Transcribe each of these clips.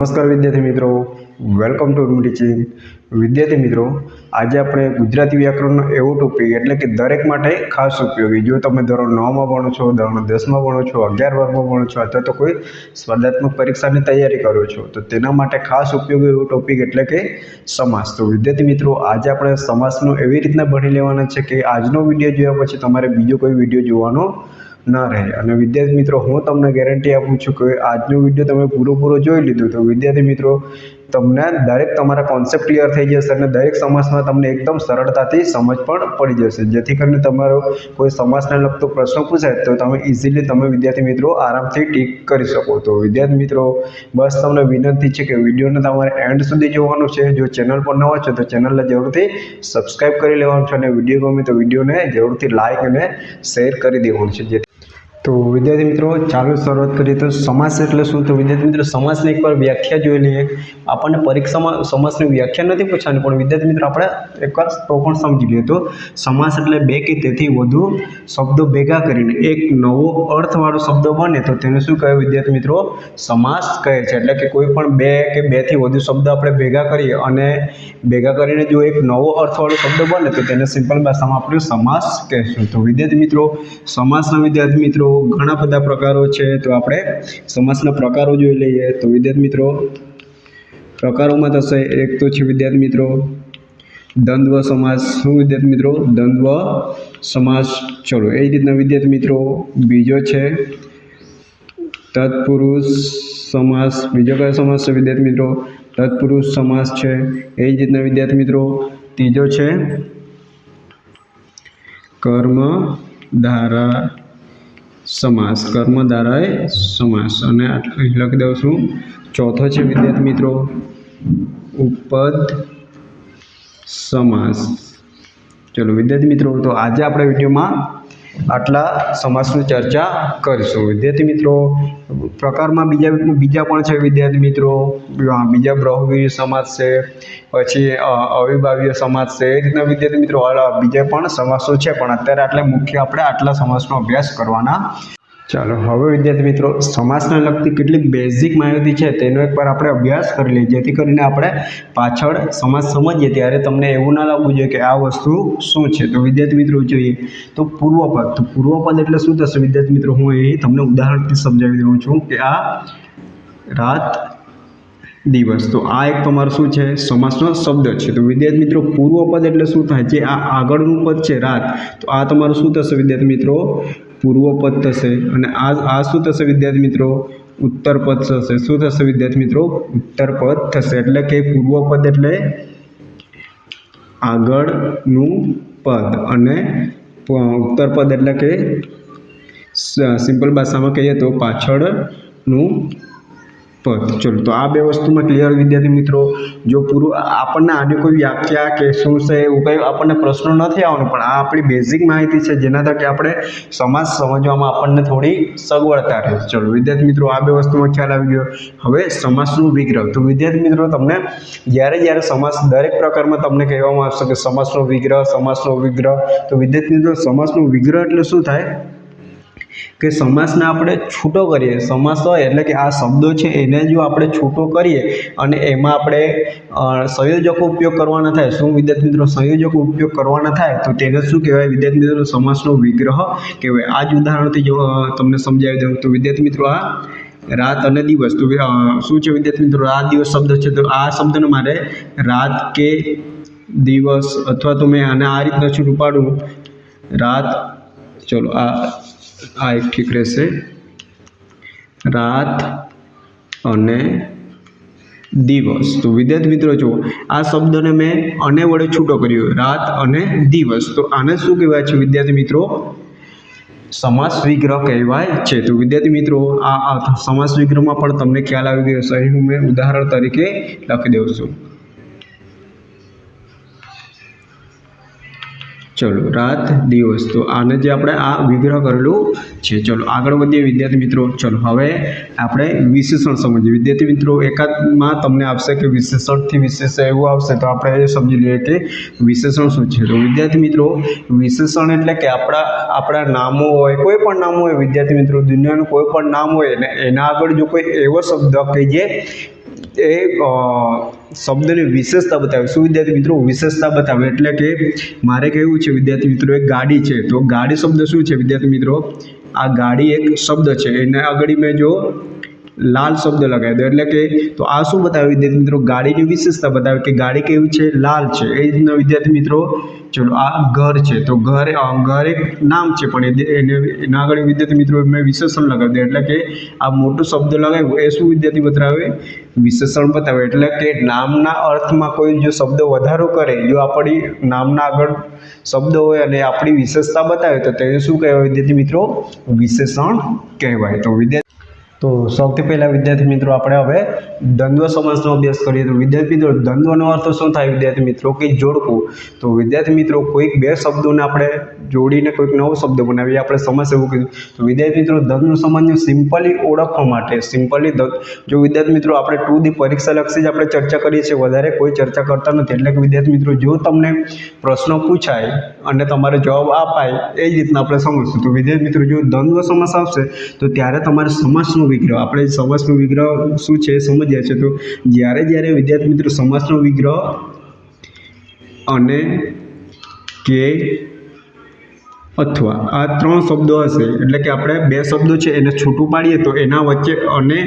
નમસ્કાર વિદ્યાર્થી મિત્રો. વેલકમ ટુ ટીચિંગ વિદ્યાર્થી મિત્રો, આજે આપણે ગુજરાતી વ્યાકરણનો એવો ટોપિક એટલે કે દરેક માટે ખાસ ઉપયોગી. જો તમે ધોરણ નવમાં ભણો છો, ધોરણ દસમાં ભણો છો, અગિયાર બારમાં ભણો છો, અથવા તો કોઈ સ્પર્ધાત્મક પરીક્ષાની તૈયારી કરો છો, તો તેના માટે ખાસ ઉપયોગી એવો ટોપિક એટલે કે સમાસ. તો વિદ્યાર્થી મિત્રો, આજે આપણે સમાસનો એવી રીતના ભણી લેવાના છે કે આજનો વીડિયો જોયા પછી તમારે બીજો કોઈ વીડિયો જોવાનો ન રહે. અને વિદ્યાર્થી મિત્રો, હું તમને ગેરંટી આપું છું કે આજનો વીડિયો તમે પૂરો પૂરો જોઈ લીધો તો વિદ્યાર્થી મિત્રો, તમને દરેક તમારા કોન્સેપ્ટ ક્લિયર થઈ જશે અને દરેક સમાસમાં તમને એકદમ સરળતાથી સમજ પણ પડી જશે. જેથી કરીને તમારો કોઈ સમાસને લગતો પ્રશ્ન પૂછાય તો તમે ઇઝીલી તમે વિદ્યાર્થી મિત્રો આરામથી ટીક કરી શકો. તો વિદ્યાર્થી મિત્રો, બસ તમને વિનંતી છે કે વિડીયોને તમારે એન્ડ સુધી જોવાનું છે. જો ચેનલ પર નવા છો તો ચેનલને જરૂરથી સબસ્ક્રાઈબ કરી લેવાનું છે અને વીડિયો ગમે તો વિડીયોને જરૂરથી લાઇક અને શેર કરી દેવાનું છે. જેથી તો વિદ્યાર્થી મિત્રો, ચાલો શરૂઆત કરીએ. તો સમાસ એટલે શું? તો વિદ્યાર્થી મિત્રો, સમાસની એકવાર વ્યાખ્યા જોઈ લઈએ. આપણને પરીક્ષામાં સમાસની વ્યાખ્યા નથી પૂછવાની પણ વિદ્યાર્થી મિત્રો, આપણે એકવાર તો પણ સમજી લઈએ તો સમાસ એટલે બે કે તેથી વધુ શબ્દો ભેગા કરીને એક નવો અર્થવાળો શબ્દ બને તો તેને શું કહે વિદ્યાર્થી મિત્રો? સમાસ કહે છે. એટલે કે કોઈ પણ બે કે બેથી વધુ શબ્દ આપણે ભેગા કરીએ અને ભેગા કરીને જો એક નવો અર્થવાળો શબ્દ બને તો તેને સિમ્પલ ભાષામાં આપણે સમાસ કહેશું. તો વિદ્યાર્થી મિત્રો, સમાસના વિદ્યાર્થી મિત્રો ઘણા બધા પ્રકારો છે. તો આપણે સમાસના પ્રકારો જોઈ લઈએ. તો વિદ્યાર્થી મિત્રો, પ્રકારોમાં થશે. એક તો છે વિદ્યાર્થી મિત્રો, દ્વંદ્વ સમાસ શું વિદ્યાર્થી મિત્રો? દ્વંદ્વ સમાસ ચલો, એ રીતના વિદ્યાર્થી મિત્રો, બીજો છે તત્પુરુષ સમાસ બીજો કયો સમાસ છે વિદ્યાર્થી મિત્રો? તત્પુરુષ સમાસ છે. એ જ રીતના વિદ્યાર્થી મિત્રો, ત્રીજો છે કર્મ ધારા સમાસ કર્મ દ્વારા સમાસ. અને અહીં લખી દઉં છું. ચોથો છે વિદ્યાર્થી મિત્રો, ઉપદ સમાસ. ચલો વિદ્યાર્થી મિત્રો, તો આજે આપણે વિડીયોમાં આટલા સમાસની ચર્ચા કરીશું. વિદ્યાર્થી મિત્રો, પ્રકારમાં બીજા બીજા પણ છે વિદ્યાર્થી મિત્રો. બીજા બ્રહ્મવીર સમાજ છે, પછી અવિભાવ્ય સમાજ છે, એ રીતના વિદ્યાર્થી મિત્રો બીજા પણ સમાસો છે, પણ અત્યારે આટલે મુખ્ય આપણે આટલા સમાસનો અભ્યાસ કરવાના ચાલો, હવે વિદ્યાર્થી મિત્રો, સમાસને લગતી કેટલીક બેઝિક માહિતી છે, તેનો એકવાર આપણે અભ્યાસ કરી લઈએ. જેથી કરીને આપણે પાછળ સમાસ સમજીએ, ત્યારે તમને એવું ના લાગવું જોઈએ કે આ વસ્તુ શું છે. તો વિદ્યાર્થી મિત્રો જોઈએ, તો પૂર્વપદ તો પૂર્વપદ એટલે શું થશે? વિદ્યાર્થી મિત્રો, હું એ તમને ઉદાહરણથી સમજાવી દઉં છું કે આ રાત દિવસ. તો આ એક તમારો શું છે? સમાસનો શબ્દ છે. તો વિદ્યાર્થી મિત્રો, પૂર્વપદ એટલે શું થાય? જે આ આગળનું પદ છે, રાત. તો આ તમારું શું થશે વિદ્યાર્થી મિત્રો? પૂર્વપદ થશે અને આ આ શું થશે વિદ્યાર્થી મિત્રો? ઉત્તરપદ થશે. શું થશે વિદ્યાર્થી મિત્રો? ઉત્તરપદ થશે. એટલે કે પૂર્વપદ એટલે આગળનું પદ અને ઉત્તરપદ એટલે કે સિમ્પલ ભાષામાં કહીએ તો પાછળનું પદ ચલો, તો આ બે વસ્તુમાં ક્લિયર વિદ્યાર્થી મિત્રો, જો પૂરું આપણને આની કોઈ વ્યાખ્યા કે શું છે એવું કંઈ આપણને પ્રશ્નો નથી આવવાનો, પણ આ આપણી બેઝિક માહિતી છે, જેના થકી આપણે સમાજ સમજવામાં આપણને થોડી સગવડતા રહે. ચલો, વિદ્યાર્થી મિત્રો, આ બે વસ્તુમાં ખ્યાલ આવી ગયો. હવે સમાસનું વિગ્રહ. તો વિદ્યાર્થી મિત્રો, તમને જ્યારે જ્યારે સમાસ દરેક પ્રકારમાં તમને કહેવામાં આવશે કે સમાસનો વિગ્રહ સમાસનો વિગ્રહ, તો વિદ્યાર્થી મિત્રો સમાસનો વિગ્રહ એટલે શું થાય? કે સમાસને આપણે છૂટો કરીએ. સમાસ હોય એટલે કે આ શબ્દો છે એને જો આપણે છૂટો કરીએ અને એમાં આપણે સંયોજકો ઉપયોગ કરવાના થાય, શું વિદ્યાર્થી મિત્રો સંયોજકો ઉપયોગ કરવાના થાય, તો તેને શું કહેવાય? વિદ્યાર્થી મિત્રો, સમાસનો વિગ્રહ કહેવાય. આ જ ઉદાહરણથી જો તમને સમજાવી દઉં. તો વિદ્યાર્થી મિત્રો, આ રાત અને દિવસ. તો શું છે વિદ્યાર્થી મિત્રો? રાત, દિવસ શબ્દ છે. તો આ શબ્દને મારે રાત કે દિવસ અથવા તો મેં આને આ રીતના છૂટું પાડું. રાત, ચલો આ આ એક ઠીક રહેશે. રાત અને દિવસ. તો વિદ્યાર્થી મિત્રો જુઓ, આ શબ્દને મેં અને વડે છૂટો કર્યો. રાત અને દિવસ. તો આને શું કહેવાય છે વિદ્યાર્થી મિત્રો? સમાસ વિગ્રહ કહેવાય છે. તો વિદ્યાર્થી મિત્રો, આ સમાસ વિગ્રહમાં પણ તમને ખ્યાલ આવી ગયો હશે. હું મેં ઉદાહરણ તરીકે લખી દઉં છું. ચલો, રાત દિવસ. તો આને જે આપણે આ વિગ્રહ કરેલું છે, ચલો, આગળ વધીએ વિદ્યાર્થી મિત્રો. ચલો, હવે આપણે વિશેષણ સમજીએ. વિદ્યાર્થી મિત્રો, એકાદમાં તમને આપશે કે વિશેષણથી વિશેષ એવું આવશે, તો આપણે એ સમજી લઈએ કે વિશેષણ શું છે. તો વિદ્યાર્થી મિત્રો, વિશેષણ એટલે કે આપણા આપણા નામો હોય, કોઈ પણ નામ હોય, વિદ્યાર્થી મિત્રો, દુનિયાનું કોઈ પણ નામ હોય ને એના આગળ જો કોઈ એવો શબ્દ કે જે એ શબ્દની વિશેષતા બતાવે. શું વિદ્યાર્થી મિત્રો? વિશેષતા બતાવે. એટલે કે મારે કહેવું છે, વિદ્યાર્થી મિત્રો, એક ગાડી છે. તો ગાડી શબ્દ શું છે, વિદ્યાર્થી મિત્રો? આ ગાડી એક શબ્દ છે. એને આગળ મેં જો લાલ શબ્દ લગાવી દો. એટલે કે, તો આ શું બતાવે? વિદ્યાર્થી મિત્રો, ગાડીની વિશેષતા બતાવે કે ગાડી કેવી છે? લાલ છે. એ રીતના વિદ્યાર્થી મિત્રો, ચલો આ ઘર છે. તો ઘર ઘર એક નામ છે, પણ એને એના આગળ વિદ્યાર્થી મિત્રો, મેં વિશેષણ લગાવી દે. એટલે કે, આ મોટો શબ્દ લગાવ્યો, એ શું વિદ્યાર્થી બતાવે? વિશેષણ બતાવે. એટલે કે, નામના અર્થમાં કોઈ જો શબ્દ વધારો કરે, જો આપણી નામના આગળ શબ્દ હોય અને આપણી વિશેષતા બતાવે, તો તેને શું કહેવાય વિદ્યાર્થી મિત્રો? વિશેષણ કહેવાય. તો વિદ્યાર્થી તો સૌથી પહેલાં વિદ્યાર્થી મિત્રો આપણે હવે દ્વંદ્વ સમાસનો અભ્યાસ કરીએ. તો વિદ્યાર્થી મિત્રો, દ્વંદ્વનો અર્થ શું થાય? વિદ્યાર્થી મિત્રો, કે જોડકું. તો વિદ્યાર્થી મિત્રો, કોઈક બે શબ્દોને આપણે જોડીને કોઈક નવો શબ્દ બનાવીએ. આપણે સમાસ એવું કીધું. તો વિદ્યાર્થી મિત્રો દ્વંદ્વ સમાસને સિમ્પલી ઓળખવા માટે, સિમ્પલી જો વિદ્યાર્થી મિત્રો, આપણે ટુ દી પરીક્ષા લક્ષી જ આપણે ચર્ચા કરીએ છીએ, વધારે કોઈ ચર્ચા કરતા નથી. એટલે કે વિદ્યાર્થી મિત્રો, જો તમને પ્રશ્ન પૂછાય અને તમારે જવાબ અપાય, એ રીતના આપણે સમજશું. તો વિદ્યાર્થી મિત્રો, જો દ્વંદ્વ સમાસ આવશે, તો ત્યારે તમારે સમાસનો વિગ્રહ. આપણે સમાસનો વિગ્રહ શું છે સમજ્યા છે તો જ્યારે જ્યારે વિદ્યાર્થી મિત્રો સમાસનો વિગ્રહ અને કે અથવા આ ત્રણ શબ્દો હશે, એટલે કે આપણે બે શબ્દો છે એને છૂટું પાડીએ તો એના વચ્ચે અને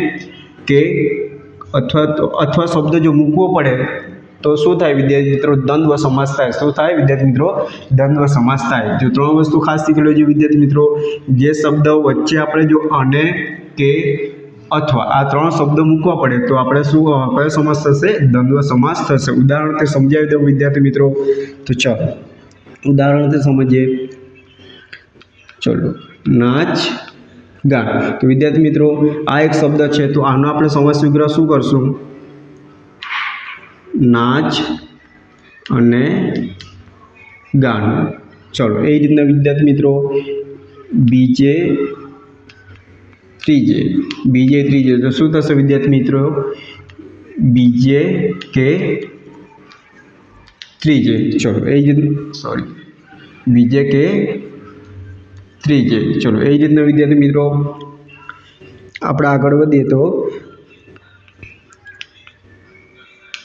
કે અથવા તો અથવા શબ્દ જો મૂકવો પડે તો શું થાય વિદ્યાર્થી મિત્રો? દ્વંદ્વ સમાસ થાય. શું થાય વિદ્યાર્થી મિત્રો? દ્વંદ્વ સમાસ થાય. જો ત્રણ વસ્તુ ખાસ શીખેલો છે વિદ્યાર્થી મિત્રો. જે શબ્દ વચ્ચે આપણે જો અને કે અથવા આ ત્રણ શબ્દો મૂકવા પડે તો આપણે શું કયો સમાસ થશે? દ્વંદ્વ સમાસ થશે. ઉદાહરણથી સમજાવી દઉં, વિદ્યાર્થી મિત્રો. તો ચાલો. ઉદાહરણથી સમજીએ. ચલો. નાચ, ગાન. તો વિદ્યાર્થી મિત્રો, આ એક શબ્દ છે. તો આનો આપણે સમાસ વિગ્રહ શું કરશું? નાચ અને ગાન. ચલો. એ રીતના વિદ્યાર્થી મિત્રો, બીજે ત્રીજે. બીજે, ત્રીજે. તો શું થશે વિદ્યાર્થી મિત્રો? બીજે કે ત્રીજે? ચલો, એ જ સોરી બીજે કે ત્રીજે? ચલો, એ જ રીતના વિદ્યાર્થી મિત્રો, આપણે આગળ વધીએ તો.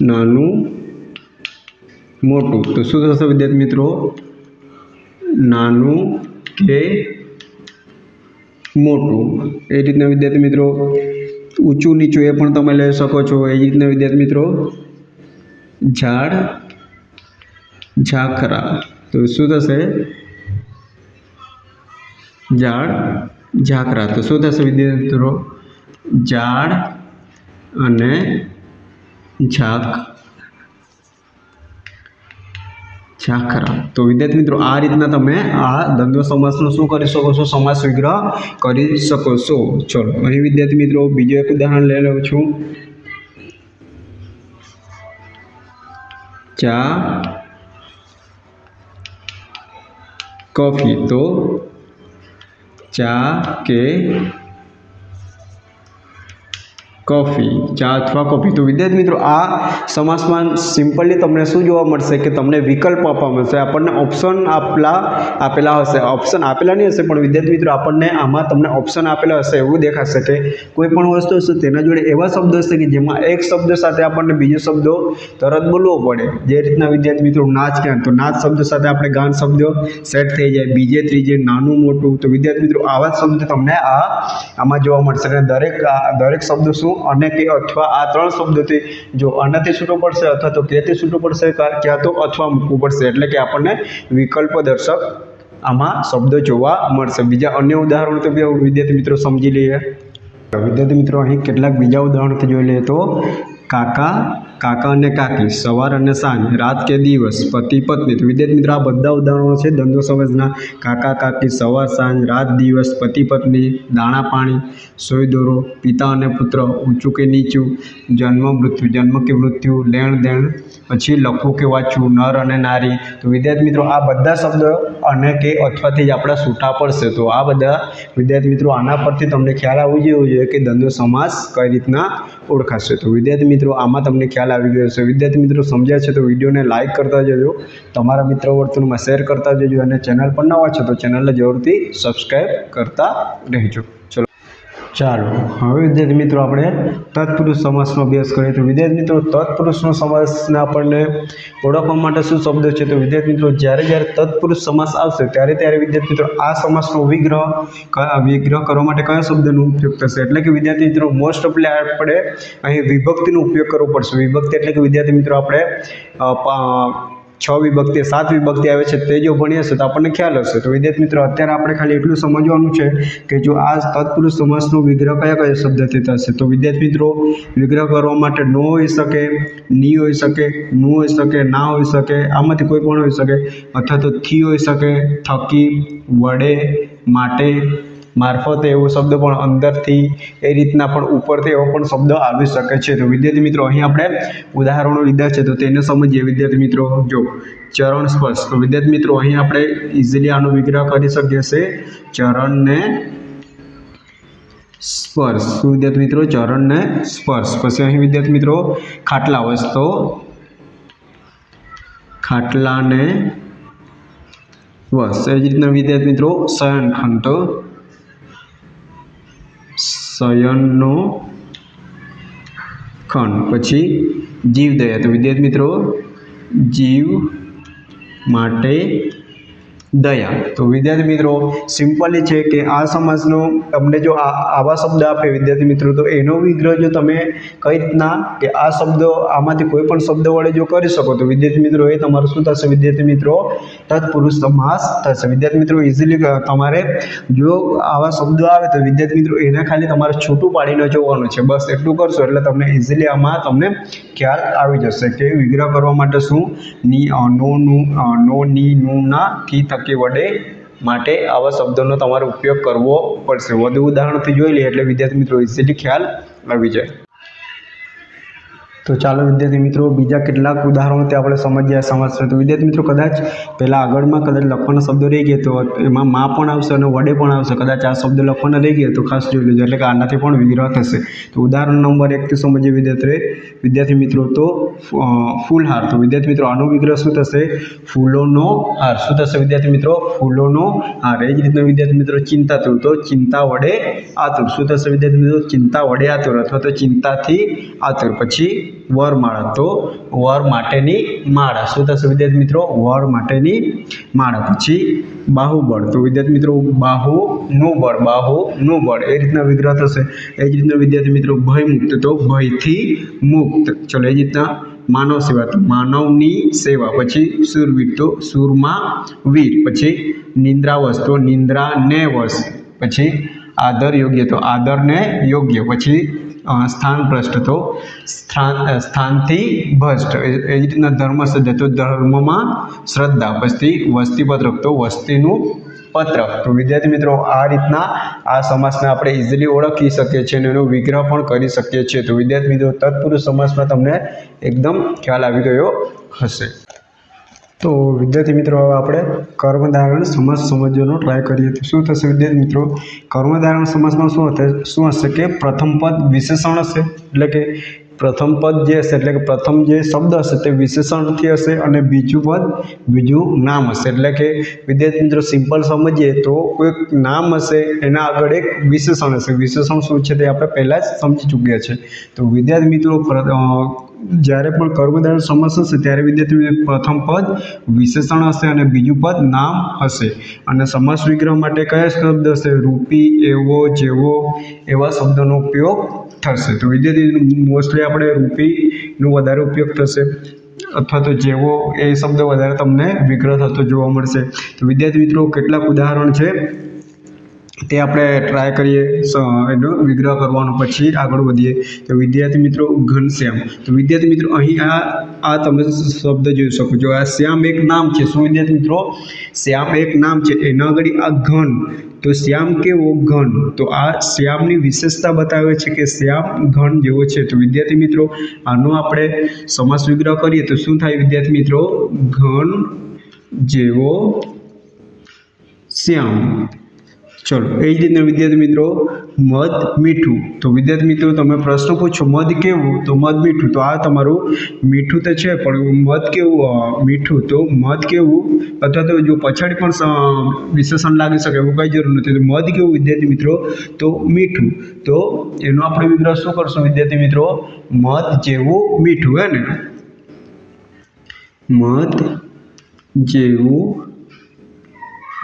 નાનું, મોટું. તો શું થશે વિદ્યાર્થી મિત્રો? નાનું કે મોટું. એ રીતના વિદ્યાર્થી મિત્રો, ઊંચું નીચું એ પણ તમે લઈ શકો છો. એ રીતના વિદ્યાર્થી મિત્રો, ઝાડ, ઝાખરા. તો શું થશે? ઝાડ, ઝાખરા. તો શું થશે વિદ્યાર્થી મિત્રો? ઝાડ અને ઝાખ ઝાખરા તો વિદ્યાર્થી મિત્રો, આ રીતના તમે આ દ્વંદ્વ સમાસનો શું કરી શકો છો? સમાસ વિગ્રહ કરી શકો છો. ચલો, અહીં વિદ્યાર્થી મિત્રો, બીજું એક ઉદાહરણ લઈ લઉં છું. ચા, કોફી. તો ચા કે કોફી, ચા અથવા કોફી. તો વિદ્યાર્થી મિત્રો, આ સમાસમાં સિમ્પલી તમને શું જોવા મળશે કે તમને વિકલ્પ આપવા મળશે. આપણને ઓપ્શન આપલા આપેલા હશે. ઓપ્શન આપેલા નહીં હશે, પણ વિદ્યાર્થી મિત્રો, આપણને આમાં તમને ઓપ્શન આપેલા હશે એવું દેખાશે કે કોઈ પણ વસ્તુ હશે, તેના જોડે એવા શબ્દો હશે કે જેમાં એક શબ્દ સાથે આપણને બીજો શબ્દો તરત બોલવો પડે. જે રીતના વિદ્યાર્થી મિત્રો, નાચ ક્યાં તો નાચ શબ્દ સાથે આપણે ગાન શબ્દો સેટ થઈ જાય. બીજે, ત્રીજે, નાનું, મોટું. તો વિદ્યાર્થી મિત્રો, આવા શબ્દ તમને આ, આમાં જોવા મળશે. અને દરેક દરેક શબ્દ શું? અને કે અથવા આ ત્રણ શબ્દોથી જો અનથી છૂટો પડશે અથવા તો કેથી છૂટો પડશે ક્યાં તો અથવા મૂકવું પડશે. એટલે કે આપણને વિકલ્પ દર્શક આમાં શબ્દો જોવા મળશે. બીજા અન્ય ઉદાહરણો તો વિદ્યાર્થી મિત્રો સમજી લઈએ. વિદ્યાર્થી મિત્રો, અહીં કેટલાક બીજા ઉદાહરણથી જોઈ લઈએ તો કાકા કાકા અને કાકી સવાર અને સાંજ, રાત કે દિવસ, પતિ, પત્ની, તો વિદ્યાર્થી મિત્રો, આ બધા ઉદાહરણો છે દ્વંદ્વ સમાજના. કાકા, કાકી, સવાર, સાંજ, રાત, દિવસ, પતિ, પત્ની, દાણા, પાણી સોય દોરો પિતા અને પુત્ર, ઊંચું કે નીચું, જન્મ, મૃત્યુ, જન્મ કે મૃત્યુ, લેણ દેણ, પછી લખવું કે વાંચવું, નર અને નારી. તો વિદ્યાર્થી મિત્રો, આ બધા શબ્દો અને કે અથવાથી જ આપણા છૂટા પડશે તો આ બધા વિદ્યાર્થી મિત્રો, આના પરથી તમને ખ્યાલ આવવો જોઈએ કે દ્વંદ્વ સમાસ કઈ રીતના ઓળખાશે. તો વિદ્યાર્થી મિત્રો, આમાં તમને ખ્યાલ આવી ગયો છે વિદ્યાર્થી મિત્રો, સમજ્યા છે તો વિડીયોને લાઇક કરતા જજો. તમારા મિત્ર વર્તુળમાં શેર કરતા જજો અને ચેનલ પર નવા છો તો ચેનલને જરૂરથી સબસ્ક્રાઈબ કરતા રહેજો. ચલો, હવે વિદ્યાર્થી મિત્રો આપણે તત્પુરુષ સમાસનો અભ્યાસ કરીએ. તો વિદ્યાર્થી મિત્રો, તત્પુરુષનો સમાસને આપણને ઓળખવા માટે શું શબ્દ છે? તો વિદ્યાર્થી મિત્રો, જ્યારે જ્યારે તત્પુરુષ સમાસ આવશે, ત્યારે ત્યારે વિદ્યાર્થી મિત્રો, આ સમાસનો વિગ્રહ વિગ્રહ કરવા માટે કયા શબ્દનો ઉપયોગ થશે? એટલે કે વિદ્યાર્થી મિત્રો મોસ્ટ ઓફલી આપણે અહીં વિભક્તિનો ઉપયોગ કરવો પડશે. વિભક્તિ એટલે કે વિદ્યાર્થી મિત્રો, આપણે છ વિભક્તિ, સાત વિભક્તિ આવે છે તે જો ભણીએ હશે તો આપણને ખ્યાલ હશે. તો વિદ્યાર્થી મિત્રો, અત્યારે આપણે ખાલી એટલું સમજવાનું છે કે જો આ તત્પુરુષ સમાસનો વિગ્રહ કયા કયા શબ્દથી થશે? તો વિદ્યાર્થી મિત્રો, વિગ્રહ કરવા માટે નો હોઈ શકે, ની હોઈ શકે, નું હોઈ શકે, ના હોઈ શકે, આમાંથી કોઈ પણ હોઈ શકે, અથવા તો થી હોઈ શકે, થકી, વડે, માટે મારફતે એવો શબ્દ પણ અંદરથી એ રીતના પણ ઉપરથી એવો પણ શબ્દ આવી શકે છે. તો વિદ્યાર્થી મિત્રો, અહીં આપણે ઉદાહરણો લીધા છે. તો તેને સમજીએ. વિદ્યાર્થી મિત્રો, જો ચરણ સ્પર્શ. તો વિદ્યાર્થી મિત્રો, અહીં આપણે ઇઝીલી આનો વિગ્રહ કરી શકીએ છીએ. ચરણને સ્પર્શ. શું વિદ્યાર્થી મિત્રો, ચરણને સ્પર્શ. પછી અહીં વિદ્યાર્થી મિત્રો, ખાટલા વસ્તો ખાટલાને બસ એ જ રીતના વિદ્યાર્થી મિત્રો, શયનખંડ. તો શયનનો ખંડ. પછી જીવદયા. તો વિદ્યાર્થી મિત્રો જીવ માટે દયા. તો વિદ્યાર્થી મિત્રો સિમ્પલી છે કે આ સમાજનો તમને જો આવા શબ્દ આપે વિદ્યાર્થી મિત્રો, તો એનો વિગ્રહ જો તમે કઈ રીતના કે આ શબ્દ આમાંથી કોઈ પણ શબ્દ વડે જો કરી શકો, તો વિદ્યાર્થી મિત્રો, એ તમારું શું થશે વિદ્યાર્થી મિત્રો? તત્પુરુષ સમાસ થશે. વિદ્યાર્થી મિત્રો ઇઝીલી તમારે જો આવા શબ્દો આવે તો વિદ્યાર્થી મિત્રો, એને ખાલી તમારે છૂટું પાડીને જોવાનું છે. બસ એટલું કરશો એટલે તમને ઇઝીલી આમાં તમને ખ્યાલ આવી જશે કે વિગ્રહ કરવા માટે શું? ની નો, નું નો, ની, નું, ના, થી થકી વડે માટે આવા શબ્દોનો તમારે ઉપયોગ કરવો પડશે. વધુ ઉદાહરણથી જોઈ લઈએ એટલે વિદ્યાર્થી મિત્રો ઇઝીલી ખ્યાલ આવી જાય. તો ચાલો વિદ્યાર્થી મિત્રો, બીજા કેટલાક ઉદાહરણોથી આપણે સમજ્યા, સમજશે. તો વિદ્યાર્થી મિત્રો, કદાચ પહેલાં આગળમાં કદાચ લખવાના શબ્દો રહી ગયા તો એમાં માં પણ આવશે અને વડે પણ આવશે. કદાચ આ શબ્દ લખવાના રહી ગયા તો ખાસ જોઈ લેજો. એટલે કે આનાથી પણ વિગ્રહ થશે. તો ઉદાહરણ નંબર એકથી સમજીએ વિદ્યાર્થી વિદ્યાર્થી મિત્રો, તો ફૂલહાર. તો વિદ્યાર્થી મિત્રો, આનો વિગ્રહ શું થશે? ફૂલોનો હાર. શું થશે વિદ્યાર્થી મિત્રો? ફૂલોનો હાર. એ જ રીતના વિદ્યાર્થી મિત્રો, ચિંતાતુર. તો ચિંતા વડે આતુર. શું થશે વિદ્યાર્થી મિત્રો? ચિંતા વડે આતુર અથવા તો ચિંતાથી આતુર. પછી વરમાળા તો વર માટેની માળા. શું થશે વિદ્યાર્થી મિત્રો? વર માટેની માળા. પછી બાહુબળ. તો વિદ્યાર્થી મિત્રો બાહુ નું બળ. બાહુ નું બળ. એ રીતના વિગ્રહ થશે. એ જ રીતના વિદ્યાર્થી મિત્રો ભય મુક્ત તો ભયથી મુક્ત. ચલો, એ રીતના માનવ સેવા. તો માનવની સેવા. પછી સુરવીર. તો સુરમાં વીર. પછી નિંદ્રાવશ. તો નિંદ્રા ને વશ પછી આદર યોગ્ય તો આદરને યોગ્ય. પછી સ્થાન ભ્રષ્ટ તો સ્થાન સ્થાનથી ભ્રષ્ટ. એ રીતના ધર્મ શ્રદ્ધા તો ધર્મમાં શ્રદ્ધા, પછી વસ્તીપત્રક તો વસ્તીનું પત્રક તો વિદ્યાર્થી મિત્રો, આ રીતના આ સમાસને આપણે ઇઝીલી ઓળખી શકીએ છીએ અને એનો વિગ્રહ પણ કરી શકીએ છીએ. તો વિદ્યાર્થી મિત્રો, તત્પુરુષ સમાસમાં તમને એકદમ ખ્યાલ આવી ગયો હશે. તો વિદ્યાર્થી મિત્રો, હવે આપણે કર્મધારણ સમાસ સમજવાનો ટ્રાય કરીએ તો શું થશે વિદ્યાર્થી મિત્રો? કર્મધારણ સમાસમાં શું હશે? શું હશે કે પ્રથમ પદ વિશેષણ હશે. એટલે કે પ્રથમ પદ જે હશે, એટલે કે પ્રથમ જે શબ્દ હશે તે વિશેષણથી હશે અને બીજું પદ બીજું નામ હશે. એટલે કે વિદ્યાર્થી મિત્રો સિમ્પલ સમજીએ તો કોઈક નામ હશે, એના આગળ એક વિશેષણ હશે. વિશેષણ શું છે તે આપણે પહેલાં જ સમજી ચૂક્યા છે. તો વિદ્યાર્થી મિત્રો જ્યારે પણ કર્મધારય સમાસ હશે, ત્યારે વિદ્યાર્થી પ્રથમ પદ વિશેષણ હશે અને બીજું પદ નામ હશે. અને સમાસ વિગ્રહ માટે કયા શબ્દ હશે? રૂપી, એવો, જેવો, એવા શબ્દોનો ઉપયોગ થશે. તો વિદ્યાર્થી મોસ્ટલી આપણે રૂપીનો વધારે ઉપયોગ થશે. અથવા તો જેવો, એ શબ્દ વધારે તમને વિગ્રહ થતો જોવા મળશે. તો વિદ્યાર્થી મિત્રો, કેટલાક ઉદાહરણ છે. તે આપણે ટ્રાય કરીએ. એનો વિગ્રહ કરવાનો પછી આગળ વધીએ. તો વિદ્યાર્થી મિત્રો ઘનશ્યામ તો વિદ્યાર્થી મિત્રો, અહીં આ આ તમે શબ્દ જોઈ શકો છો. આ શ્યામ એક નામ છે. શું વિદ્યાર્થી મિત્રો? શ્યામ એક નામ છે. એના આગળ આ ઘન. તો શ્યામ કેવો ઘન? તો આ શ્યામની વિશેષતા બતાવે છે કે શ્યામ ઘન જેવો છે. તો વિદ્યાર્થી મિત્રો, આનો આપણે સમાસ વિગ્રહ કરીએ તો શું થાય વિદ્યાર્થી મિત્રો? ઘન જેવો શ્યામ. ચલો, એ જ રીતના વિદ્યાર્થી મિત્રો, મધ મીઠું. તો વિદ્યાર્થી મિત્રો, તમે પ્રશ્ન પૂછો, મધ કેવું? તો મધ મીઠું. તો આ તમારું મીઠું તો છે, પણ મધ કેવું? મીઠું. તો મધ કેવું? અથવા તો જો પછાડી પણ વિશેષણ લાગી શકે એવું કંઈ જરૂર નથી. તો મધ કેવું વિદ્યાર્થી મિત્રો? તો મીઠું. તો એનું આપણે મિત્રો શું કરશું વિદ્યાર્થી મિત્રો? મધ જેવું મીઠું, હે ને? મધ જેવું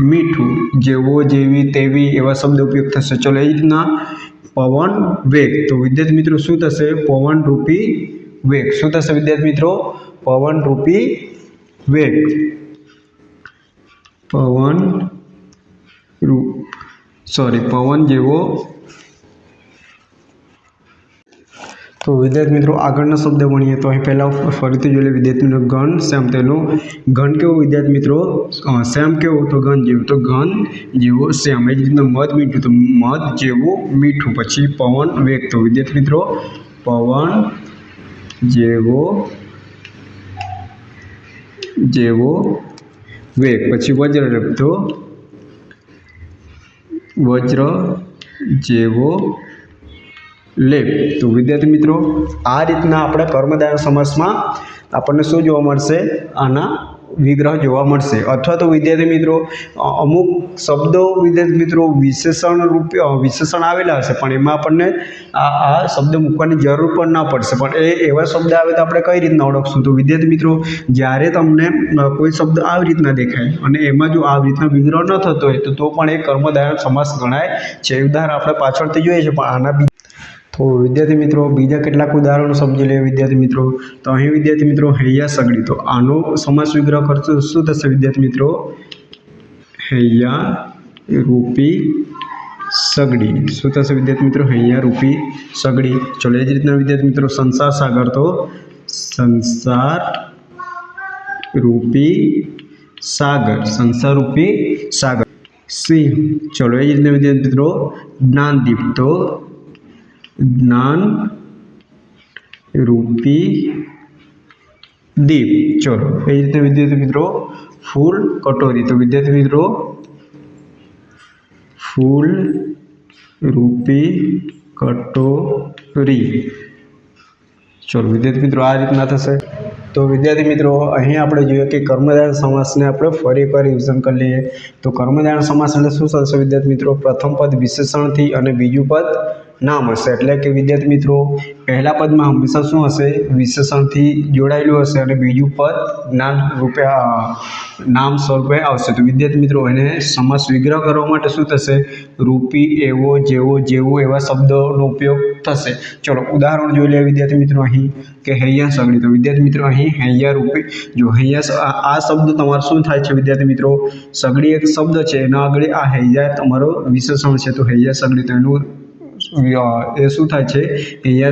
મીઠું જેવો જેવી તેવી એવા શબ્દ ઉપયોગ થશે. ચલો એ રીતના પવન વેગ. તો વિદ્યાર્થી મિત્રો શું થશે? પવન રૂપી વેગ. શું થશે વિદ્યાર્થી મિત્રો? પવન રૂપી વેગ. પવન રૂપ. સોરી પવન જેવો તો વિદ્યાર્થી મિત્રો, આગળના શબ્દ ભણીએ તો અહીં પહેલાં ફરીથી જોઈ લઈએ વિદ્યાર્થી મિત્રો ઘન શ્યામ તેનો. ઘન કેવો વિદ્યાર્થી મિત્રો? શ્યામ કેવો? તો ઘન જેવું. તો ઘન જેવો શ્યામ એ જ રીતના મધ મીઠું. તો મધ જેવું મીઠું. પછી પવન વેગ. તો વિદ્યાર્થી મિત્રો, પવન જેવો જેવો વેગ. પછી વજ્ર તો વજ્ર જેવો લેપ તો વિદ્યાર્થી મિત્રો, આ રીતના આપણે કર્મદાય સમાસમાં આપણને શું જોવા મળશે? આના વિગ્રહ જોવા મળશે. અથવા તો વિદ્યાર્થી મિત્રો અમુક શબ્દો વિદ્યાર્થી મિત્રો વિશેષણ રૂપે વિશેષણ આવેલા હશે, પણ એમાં આપણને આ આ શબ્દ મૂકવાની જરૂર પણ ના પડશે. પણ એ, એવા શબ્દ આવે તો આપણે કઈ રીતના ઓળખશું? તો વિદ્યાર્થી મિત્રો, જ્યારે તમને કોઈ શબ્દ આવી રીતના દેખાય, અને એમાં જો આવી રીતના વિગ્રહ ન થતો હોય, તો તો પણ એ કર્મદાયક સમાસ ગણાય. છે ઉદાહરણ આપણે પાછળથી જોઈએ છે, પણ આના તો વિદ્યાર્થી મિત્રો, બીજા કેટલાક ઉદાહરણો સમજી લઈએ વિદ્યાર્થી મિત્રો. તો અહીં વિદ્યાર્થી મિત્રો, હૈયા સગડી. તો આનો સમાસ વિગ્રહ કરશું શું થશે વિદ્યાર્થી મિત્રો? હૈયા રૂપી સગડી. શું થશે વિદ્યાર્થી મિત્રો? હૈયા રૂપી સગડી. ચલો, એ જ રીતના વિદ્યાર્થી મિત્રો, સંસાર સાગર. તો સંસાર રૂપી સાગર. સંસાર રૂપી સાગર. સિંહ. ચલો, એ જ રીતના વિદ્યાર્થી મિત્રો, જ્ઞાનદીપ. તો જ્ઞાન, રૂપી, દીપ. ચલો, એ રીતે વિદ્યાર્થી મિત્રો, ફૂલ કટોરી. તો વિદ્યાર્થી મિત્રો, ફૂલ, રૂપી, કટોરી. ચલો, વિદ્યાર્થી મિત્રો, આ રીતના થશે. તો વિદ્યાર્થી મિત્રો, અહીં આપણે જોઈએ કે કર્મધારય સમાસને આપણે ફરી એકવાર રિવિઝન કરી લઈએ. તો કર્મધારય સમાસ એટલે શું થશે વિદ્યાર્થી મિત્રો? પ્રથમ પદ વિશેષણથી અને બીજું પદ નામ હશે એટલે કે વિદ્યાર્થી મિત્રો, પહેલા પદમાં હંમેશા શું હશે? વિશેષણથી જોડાયેલું હશે અને બીજું પદ જ્ઞાન રૂપે નામ સ્વરૂપે આવશે. તો વિદ્યાર્થી મિત્રો, એને સમાસ વિગ્રહ કરવા માટે શું થશે? રૂપી, એવો, જેવો જેવો એવા શબ્દોનો ઉપયોગ થશે. ચલો, ઉદાહરણ જોઈ લે વિદ્યાર્થી મિત્રો અહીં, કે હૈયા સગડી તો વિદ્યાર્થી મિત્રો અહીં હૈયા રૂપી. જો હૈયા આ શબ્દ તમારો શું થાય છે વિદ્યાર્થી મિત્રો? સગડી એક શબ્દ છે. એના આગળ આ હૈયા તમારો વિશેષણ છે. તો હૈયા સગડી તો એનું એ શું થાય છે? હૈયા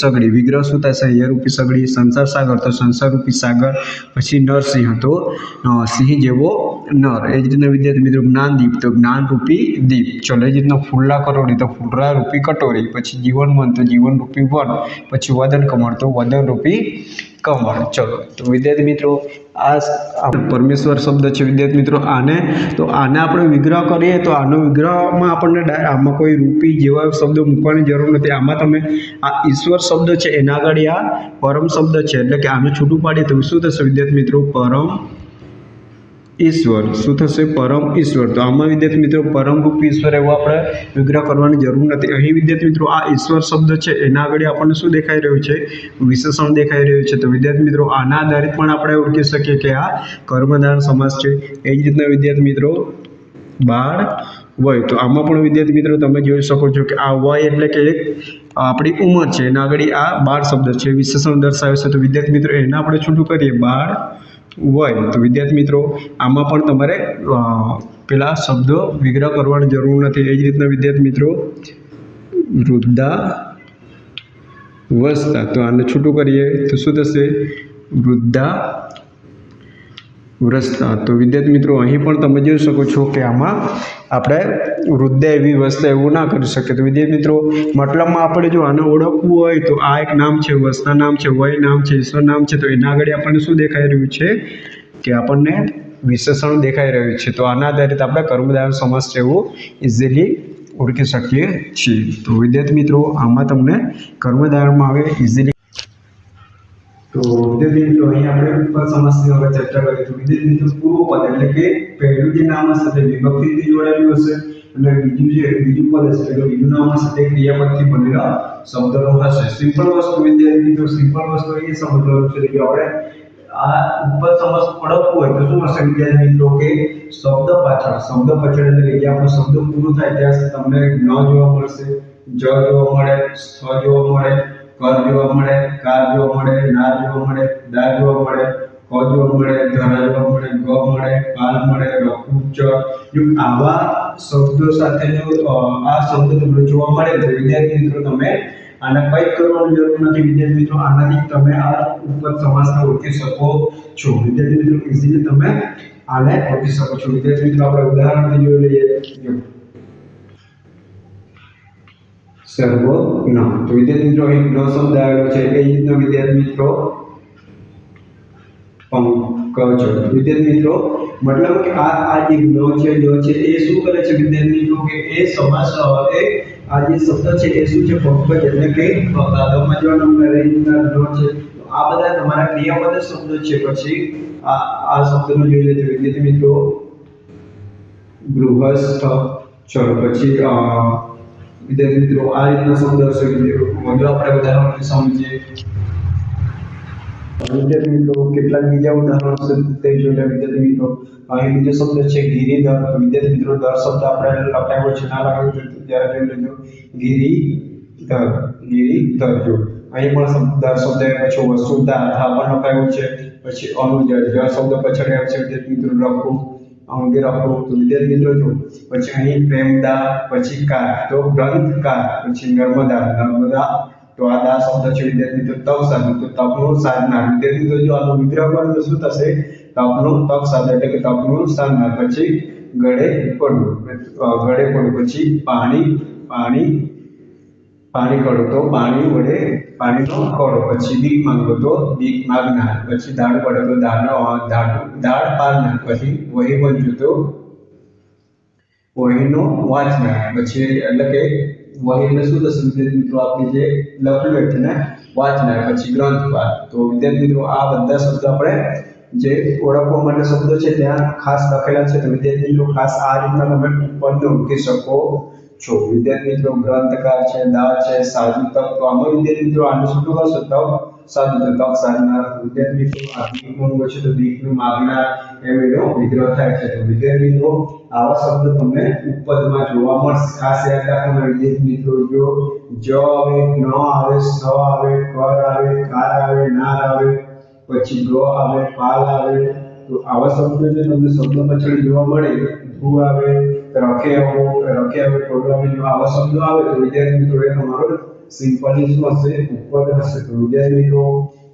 સગડી. વિગ્રહ શું થાય છે? હૈયા સગડી, સંસાર સાગર. તો સંસાર રૂપી સાગર, પછી નરસિંહ તો સિંહ જેવો નર. એ જ રીતના વિદ્યાર્થી મિત્રો, જ્ઞાનદીપ. તો જ્ઞાનરૂપી દીપ. ચલો, એ જ રીતના ફૂલડા કરોડી. તો ફૂલડા રૂપી કટોરી. પછી જીવન વન તો જીવનરૂપી વન. પછી વદન કમળ તો વદન રૂપી કમળ ચલો, તો વિદ્યાર્થી મિત્રો, આ પરમેશ્વર શબ્દ છે વિદ્યાર્થી મિત્રો, આને. તો આને આપણે વિગ્રહ કરીએ, તો આનો વિગ્રહમાં આપણને આમાં કોઈ રૂપી જેવા શબ્દો મૂકવાની જરૂર નથી. આમાં તમે આ ઈશ્વર શબ્દ છે, એના આગળ આ પરમ શબ્દ છે. એટલે કે આને છૂટું પાડીએ તો શું થશે વિદ્યાર્થી મિત્રો? પરમ ઈશ્વર. શું થશે? પરમ ઈશ્વર. તો આમાં વિદ્યાર્થી મિત્રો, પરમ ઈશ્વર એવો આપણે વિગ્રહ કરવાની જરૂર નથી. અહીં વિદ્યાર્થી મિત્રો, આ ઈશ્વર શબ્દ છે. એના આગળ આપણને શું દેખાઈ રહ્યું છે? વિશેષણ દેખાઈ રહ્યું છે. તો વિદ્યાર્થી મિત્રો, આના આધારિત પણ આપણે ઓળખી શકીએ કે આ કર્મધારય સમાસ છે. એ જ રીતના વિદ્યાર્થી મિત્રો, બાળ વય. તો આમાં પણ વિદ્યાર્થી મિત્રો, તમે જોઈ શકો છો કે આ વય એટલે કે એક આપણી ઉંમર છે. એના આગળ આ બાળ શબ્દ છે. વિશેષણ દર્શાવે છે. તો વિદ્યાર્થી મિત્રો, એને આપણે છૂટું કરીએ. બાળ વય તો વિદ્યાર્થી મિત્રો, આમાં પણ તમારે પેલા શબ્દો વિગ્રહ કરવાની જરૂર નથી. એ જ રીતના વિદ્યાર્થી મિત્રો, વૃદ્ધા વસ્તા તો આને છૂટું કરીએ, તો શું થશે? વૃદ્ધા વ્રસ્તા. તો વિદ્યાર્થી મિત્રો, અહીં પણ તમે જોઈ શકો છો કે આમાં આપણે વૃદ્ધા એવી વસ્તા એવું ના કરી શકીએ. તો વિદ્યાર્થી મિત્રો મતલબમાં આપણે જો આને ઓળખવું હોય તો આ એક નામ છે વસ્તા નામ છે, વય નામ છે, ઈશ્વર નામ છે. તો એના આગળ આપણને શું દેખાઈ રહ્યું છે? કે આપણને વિશેષણ દેખાઈ રહ્યું છે. તો આના આધારિત આપણે કર્મદાર સમાસ છે એવું ઇઝીલી ઓળખી શકીએ છીએ. તો વિદ્યાર્થી મિત્રો, આમાં તમને કર્મદારમાં આવે ઇઝીલી તો વિદ્યુત મિત્રો, અહીં આપણે ઉપર સમાસની હવે ચર્ચા કરી તો વિદ્યુત મિત્રો, પૂર્વ પદ એટલે કે પહેલું જે નામ હશે તે વિભક્તિથી જોડાયેલું હશે અને બીજું જે, બીજું પદ હશે એટલે બીજું નામ હશે તે ક્રિયાપદથી બનેલા શબ્દનો હશે. સિમ્પલ વસ્તુ વિદ્યાર્થી મિત્રો, સિમ્પલ વસ્તુ એ સમજવાનું છે કે આપણે આ ઉપર સમાસ પડતું હોય તો શું હશે વિદ્યાર્થી મિત્રો, કે શબ્દ પાછળ શબ્દ પાછળ એટલે કે આપણો શબ્દ પૂરો થાય ત્યાં તમને ન જોવા મળશે, જ જોવા મળે સ જોવા મળે કર જોવા મળે, કાર જોવા મળે, નાર જોવા મળે દા જોવા મળે, ક જોવા મળે ધરા જોવા મળે, ગ મળે, પાલ મળે રકુચ જો આવા શબ્દો સાથે જો આ શબ્દ તમને જોવા મળે તો વિદ્યાર્થી મિત્રો તમે, આને કંઈક કરવાની જરૂર નથી. વિદ્યાર્થી મિત્રો, આનાથી તમે આ ઉપર સમાસને ઓળખી શકો છો. વિદ્યાર્થી મિત્રો ઇઝીલી તમે આને ઓળખી શકો છો. વિદ્યાર્થી મિત્રો, આપણે ઉદાહરણથી જોઈ લઈએ. સર્વ ન તો વિદ્યાર્થી મિત્રો, અહીં ન શબ્દ છે. એ રીતનો વિદ્યાર્થી મિત્રો? પંકજ. વિદ્યાર્થી મિત્રો, મતલબ કે આ આ જે ન છે ન છે, એ શું કરે છે વિદ્યાર્થી મિત્રો? કે એ સમાસ એ આ જે શબ્દ છે, એ શું છે? પંકજ એટલે કે નંબર રીતના ન છે. આ બધા તમારા ક્રિયાપદ શબ્દો છે. પછી આ આ શબ્દનો જોઈ લેજો વિદ્યાર્થી મિત્રો. ગૃહસ્થ, ચલો, પછી વિદ્યાર્થી મિત્રો, આ રીતના શબ્દ હશે વધુ આપણે ઉદાહરણથી સમજીએ. વિદ્યાર્થી બીજા ઉદાહરણો તે વિદ્યાર્થી મિત્રો, અહીં બીજો શબ્દ છે મિત્રો, દર શબ્દ આપણે લખાયો છે. ના છે ત્યારે જોઈ લેજો. ગીરી ગિરિધર, જો. અહીં પણ દર શબ્દ આવ્યો છે વસુધા થા પણ લખાવ્યું છે. પછી અનુજ જ શબ્દ પછાડી આવે છે, વિદ્યાર્થી મિત્રો લખવું મિત્રો જો પછી અહીં પ્રેમદા, પછી કાર તો ગ્રંથકાર પછી નર્મદા. નર્મદા તો આ દા વિદ્યાર્થી મિત્રો. તપ સાધન. તો તપનું સાધના. વિદ્યાર્થી મિત્રો આનો વિગ્રહ કરો તો તપનું તપ સાધન કે તપનું સાધના. પછી ગળે પડવું ગળે પડવું પછી પાણી પાણી પાણી કરો તો પાણી વડે પાણીનો કડો પછી બીક માંગો તો બીક માગનાર પછી દાળ પડે તો દાળનો દાળ દાળ પાડનાર પછી વહી બનજો તો વહીનો વાંચનાર પછી એટલે કે વહી એટલે શું થશે વિદ્યાર્થી મિત્રો આપણે જે લખેલું છે ને વાંચનાર પછી ગ્રંથપાલ તો વિદ્યાર્થી મિત્રો, આ બધા શબ્દો આપણે જે ઓળખવા માટે શબ્દો છે, ત્યાં ખાસ લખેલા છે. તો વિદ્યાર્થી મિત્રો, ખાસ આ રીતના તમે પદ મૂકી શકો. છો વિદ્યાર્થી મિત્રો ગ્રંથકાર છે દા છે, સાધુ તપ, તો આમાં વિદ્યાર્થી મિત્રો આનું શું હશે તપ, સાધુ તો તક સાધનાર વિદ્યાર્થી મિત્રો, આ માંગો છે? તો દીકનું માગનાર એમ એનો વિગ્રહ થાય છે. તો વિદ્યાર્થી મિત્રો, આવા શબ્દ તમને ઉપપદમાં જોવા મળશે. ખાસ યાદ રાખવાના વિદ્યાર્થી મિત્રો, જો જ આવે, ન આવે, સ આવે કર આવે, કાર આવે નાર આવે, પછી ગ આવે, પાલ આવે તો આવા શબ્દો જે તમને શબ્દ પાછળ જોવા મળે, ધ્રુવ આવે, રખે આવો, રખે આવે પ્રોગ્રામિંગ આવા શબ્દો આવે તો વિદ્યાર્થી મિત્રો, એ તમારો સિમ્પલી શું હશે, ઉપર હશે, તો વિદ્યાર્થી મિત્રો,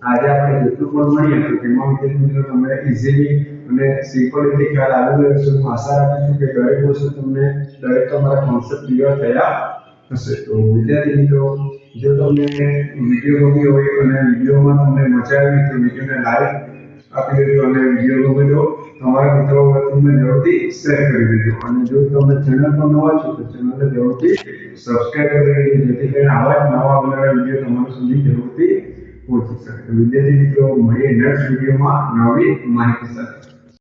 આજે આપણે જેટલું પણ મળીએ તો તેમાં વિદ્યાર્થી મિત્રો તમને ઇઝીલી અને સિમ્પલ રીતે ખ્યાલ આવી ગયો હશે. હું આશા રાખું છું કે દરેક વસ્તુ તમને, દરેક તમારા કોન્સેપ્ટ ક્લિયર થયા હશે. તો વિદ્યાર્થી મિત્રો, જો તમને વીડિયો ગમ્યો હોય અને વિડીયોમાં તમને મજા આવી તો વિડીયોને લાઈક આપી દેજો અને વીડિયો તમારા મિત્રો વર્તુળને જરૂરથી શેર કરી દેજો. અને જો તમે ચેનલ પર નવા છો, તો ચેનલને જરૂરથી સબસ્ક્રાઇબ કરી દેજો, જેથી કરીને આવા નવા બનાવેલા વીડિયો તમારા સુધી જરૂરથી પહોંચી શકે. વિદ્યાર્થી મિત્રો, મળીએ નેક્સ્ટ વિડીયોમાં નવી માહિતી સાથે.